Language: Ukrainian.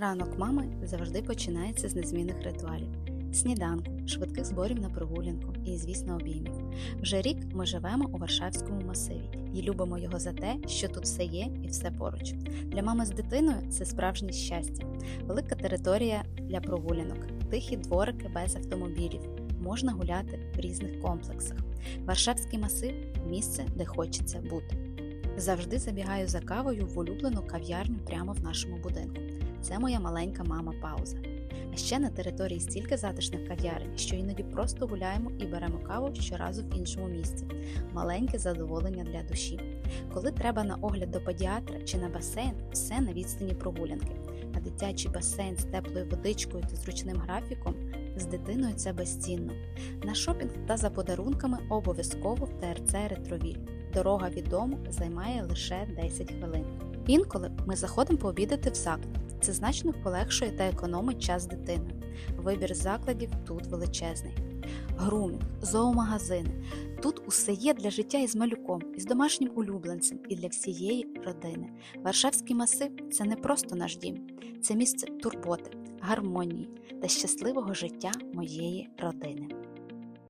Ранок мами завжди починається з незмінних ритуалів: сніданку, швидких зборів на прогулянку і, звісно, обіймів. Вже рік ми живемо у Варшавському масиві і любимо його за те, що тут все є і все поруч. Для мами з дитиною це справжнє щастя, велика територія для прогулянок, тихі дворики без автомобілів. Можна гуляти в різних комплексах. Варшавський масив місце, де хочеться бути. Завжди забігаю за кавою в улюблену кав'ярню прямо в нашому будинку. Це моя маленька мама пауза. А ще на території стільки затишних кав'ярень, що іноді просто гуляємо і беремо каву щоразу в іншому місці. Маленьке задоволення для душі. Коли треба на огляд до педіатра чи на басейн, все на відстані прогулянки. А дитячий басейн з теплою водичкою та зручним графіком з дитиною це безцінно. На шопінг та за подарунками обов'язково в ТРЦ Ретровіль. Дорога від дому займає лише 10 хвилин. Інколи ми заходимо пообідати в заклад. Це значно полегшує та економить час з дитиною. Вибір закладів тут величезний. Грумінг, зоомагазини. Тут усе є для життя із малюком, із домашнім улюбленцем і для всієї родини. Варшавський масив це не просто наш дім, це місце турботи, гармонії та щасливого життя моєї родини.